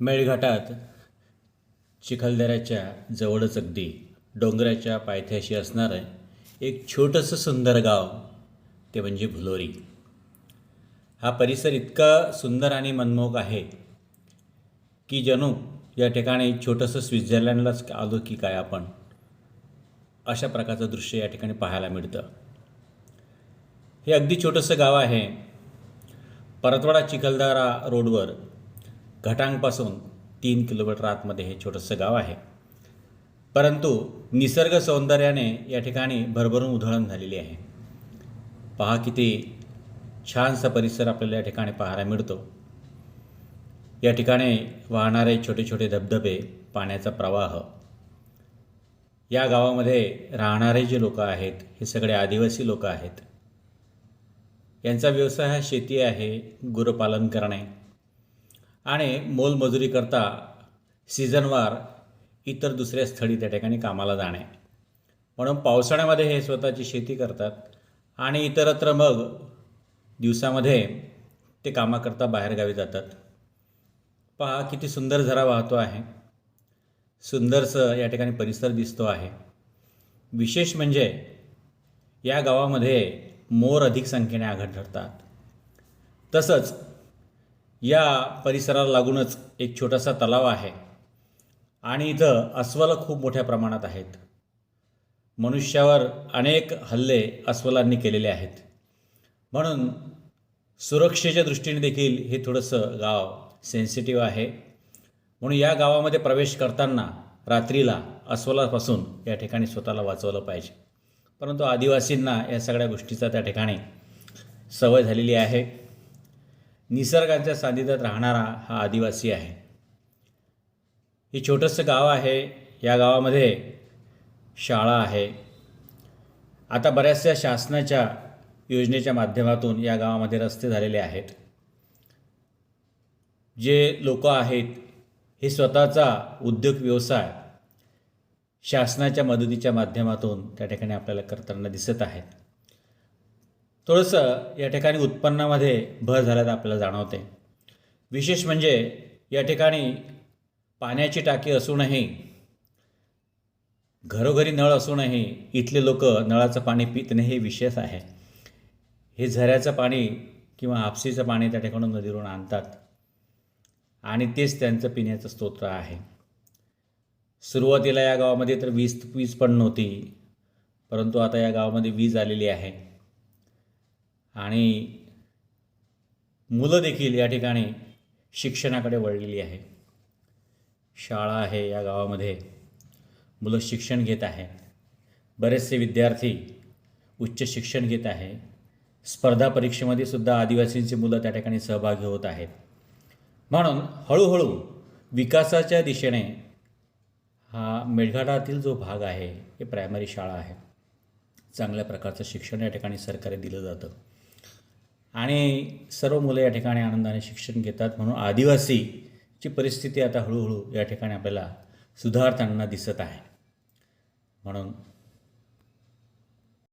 मेळघाटात चिखलदऱ्याच्या जवळच अगदी डोंगराच्या पायथ्याशी असणारं एक छोटंसं सुंदर गाव ते म्हणजे भुलोरी. हा परिसर इतका सुंदर आणि मनमोहक आहे की जणू या ठिकाणी छोटंसं स्वित्झर्लंडलाच आलो की काय आपण? अशा प्रकारचं दृश्य या ठिकाणी पाहायला मिळतं. हे अगदी छोटंसं गाव आहे. परतवाडा चिखलदरा रोडवर घटांगपासून तीन किलोमीटर आतमध्ये हे छोटंसं गाव आहे. परंतु निसर्ग सौंदर्याने या ठिकाणी भरभरून उधळण झालेली आहे. पहा किती छानसा परिसर आपल्याला या ठिकाणी पाहायला मिळतो. या ठिकाणी वाहणारे छोटे छोटे धबधबे पाण्याचा प्रवाह. या गावामध्ये राहणारे जे लोक आहेत हे सगळे आदिवासी लोक आहेत. यांचा व्यवसाय हा शेती आहे गुरपालन करणे. आणि मोलमजुरी करता सीझनवार इतर दुसऱ्या स्थळी त्या ठिकाणी कामाला जाणे. म्हणून पावसाळ्यामध्ये हे स्वतःची शेती करतात आणि इतरत्र मग दिवसामध्ये ते कामाकरता बाहेरगावी जातात. पहा किती सुंदर झरा वाहतो आहे. सुंदरसं या ठिकाणी परिसर दिसतो आहे. विशेष म्हणजे या गावामध्ये मोर अधिक संख्येने आढळतात तसंच या परिसराला लागूनच एक छोटासा तलाव आहे. आणि इथं अस्वलं खूप मोठ्या प्रमाणात आहेत. मनुष्यावर अनेक हल्ले अस्वलांनी केलेले आहेत. म्हणून सुरक्षेच्या दृष्टीने देखील हे थोडंसं गाव सेन्सिटिव्ह आहे. म्हणून या गावामध्ये प्रवेश करताना रात्रीला अस्वलापासून या ठिकाणी स्वतःला वाचवलं पाहिजे. परंतु आदिवासींना या सगळ्या गोष्टीचा त्या ठिकाणी सवय झालेली आहे. निसर्गाच्या सानिध्यात राहणारा हा आदिवासी आहे. हे छोटंसं गाव आहे. या गावामध्ये शाळा आहे. आता बऱ्याचशा शासनाच्या योजनेच्या माध्यमातून या गावामध्ये रस्ते झालेले आहेत. जे लोक आहेत हे स्वतःचा उद्योग व्यवसाय शासनाच्या मदतीच्या माध्यमातून त्या ठिकाणी आपल्याला करताना दिसत आहेत. थोडंसं या ठिकाणी उत्पन्नामध्ये भर झाल्याचं आपल्याला जाणवते. विशेष म्हणजे या ठिकाणी पाण्याची टाकी असूनही घरोघरी नळ असूनही इथले लोक नळाचं पाणी पित नाही हे विशेष आहे. हे झऱ्याचं पाणी किंवा हापसीचं पाणी त्या ठिकाणून नदीवरून आणतात आणि तेच त्यांचं पिण्याचं स्तोत्र आहे. सुरुवातीला या गावामध्ये तर वीज वीज पण नव्हती परंतु आता या गावामध्ये वीज आलेली आहे. आणि मुलं देखील या ठिकाणी शिक्षणाकडे वळलेली आहे. शाळा आहे या गावामध्ये. मुलं शिक्षण घेत आहेत बरेचसे विद्यार्थी उच्च शिक्षण घेत आहे. स्पर्धा परीक्षेमध्ये सुद्धा आदिवासींची मुलं त्या ठिकाणी सहभागी होत आहेत. म्हणून हळूहळू विकासाच्या दिशेने हा मेळघाटातील जो भाग आहे हे प्रायमरी शाळा आहे. चांगल्या प्रकारचं शिक्षण या ठिकाणी सरकारी दिलं जातं. आणि सर्व मुलं या ठिकाणी आनंदाने शिक्षण घेतात म्हणून आदिवासीची परिस्थिती आता हळूहळू या ठिकाणी आपल्याला सुधारताना दिसत आहे. म्हणून